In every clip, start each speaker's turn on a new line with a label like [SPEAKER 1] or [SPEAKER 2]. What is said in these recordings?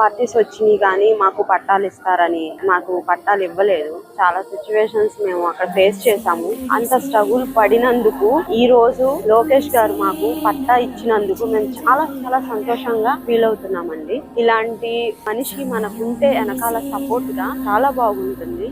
[SPEAKER 1] Parties వచ్చినాయి కానీ మాకు పట్టాలు ఇస్తారని మాకు పట్టాలు ఇవ్వలేదు. చాలా సిచ్యువేషన్స్ మేము అక్కడ ఫేస్ చేసాము అంత స్ట్రగుల్ పడినందుకు ఈ రోజు లోకేష్ గారు మాకు పట్టా ఇచ్చినందుకు మేము చాలా చాలా సంతోషంగా ఫీల్ అవుతున్నామండి. ఇలాంటి మనిషి మనకుంటే వెనకాల సపోర్ట్గా చాలా బాగుంటుంది.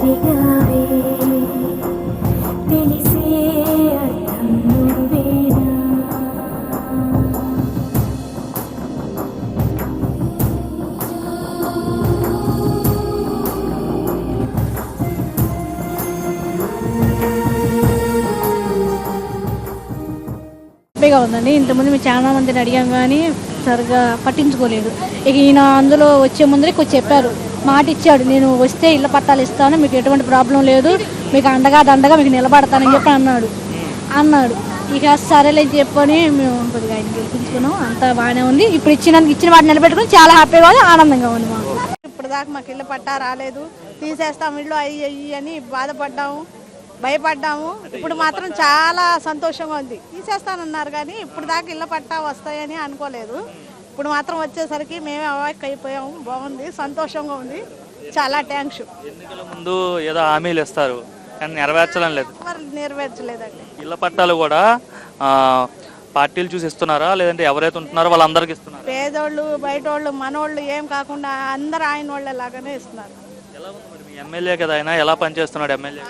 [SPEAKER 2] పదములు తెలిసే అర్థం నువ్వేనా
[SPEAKER 3] హ్యాపీగా ఉందండి. ఇంతకుముందు మేము చాలా మందిని అడిగాం కానీ సరిగా పట్టించుకోలేదు. ఇక ఈయన అందులో వచ్చే ముందరే కొంచెం చెప్పారు. మాట ఇచ్చాడు నేను వస్తే ఇళ్ళ పట్టాలు ఇస్తాను మీకు ఎటువంటి ప్రాబ్లం లేదు మీకు అండగా దండగా మీకు నిలబడతానని చెప్పి అన్నాడు. అన్నాడు. ఇక సరేలే చెప్పని మేము కొద్దిగా ఆయన గెలిపించుకున్నాం. అంతా బాగానే ఉంది. ఇప్పుడు ఇచ్చినందుకు ఇచ్చిన వాటిని నిలబెట్టుకుని చాలా హ్యాపీగా ఉంది ఆనందంగా ఉంది మాకు.
[SPEAKER 4] ఇప్పుడు దాకా మాకు ఇల్లు పట్టా రాలేదు. తీసేస్తాం ఇల్లు అయ్యి అయ్యి అని బాధపడ్డాము భయపడ్డాము. ఇప్పుడు మాత్రం చాలా సంతోషంగా ఉంది. తీసేస్తానన్నారు కానీ ఇప్పుడు దాకా ఇళ్ళ పట్టా వస్తాయని అనుకోలేదు. ఇప్పుడు మాత్రం వచ్చేసరికి మేమే అవాక్ అయిపోయాము. బాగుంది సంతోషంగా ఉంది. చాలా థ్యాంక్స్
[SPEAKER 5] ఎన్నికల ముందు ఏదో హామీలు ఇస్తారు కానీ నెరవేర్చడం లేదు.
[SPEAKER 4] నెరవేర్చలేదండి.
[SPEAKER 5] ఇళ్ళ పట్టాలు కూడా ఆ, పార్టీలు చూసి ఇస్తున్నారా? లేదంటే ఎవరైతే ఉంటున్నారో వాళ్ళందరికి ఇస్తున్నారు?
[SPEAKER 4] పేదోళ్ళు బయటోళ్ళు మనోళ్ళు ఏం కాకుండా అందరు ఆయన వాళ్ళ లాగానే ఇస్తున్నారు
[SPEAKER 5] ఎమ్మెల్యే కదా ఆయన? ఎలా పనిచేస్తున్నాడు ఎమ్మెల్యే?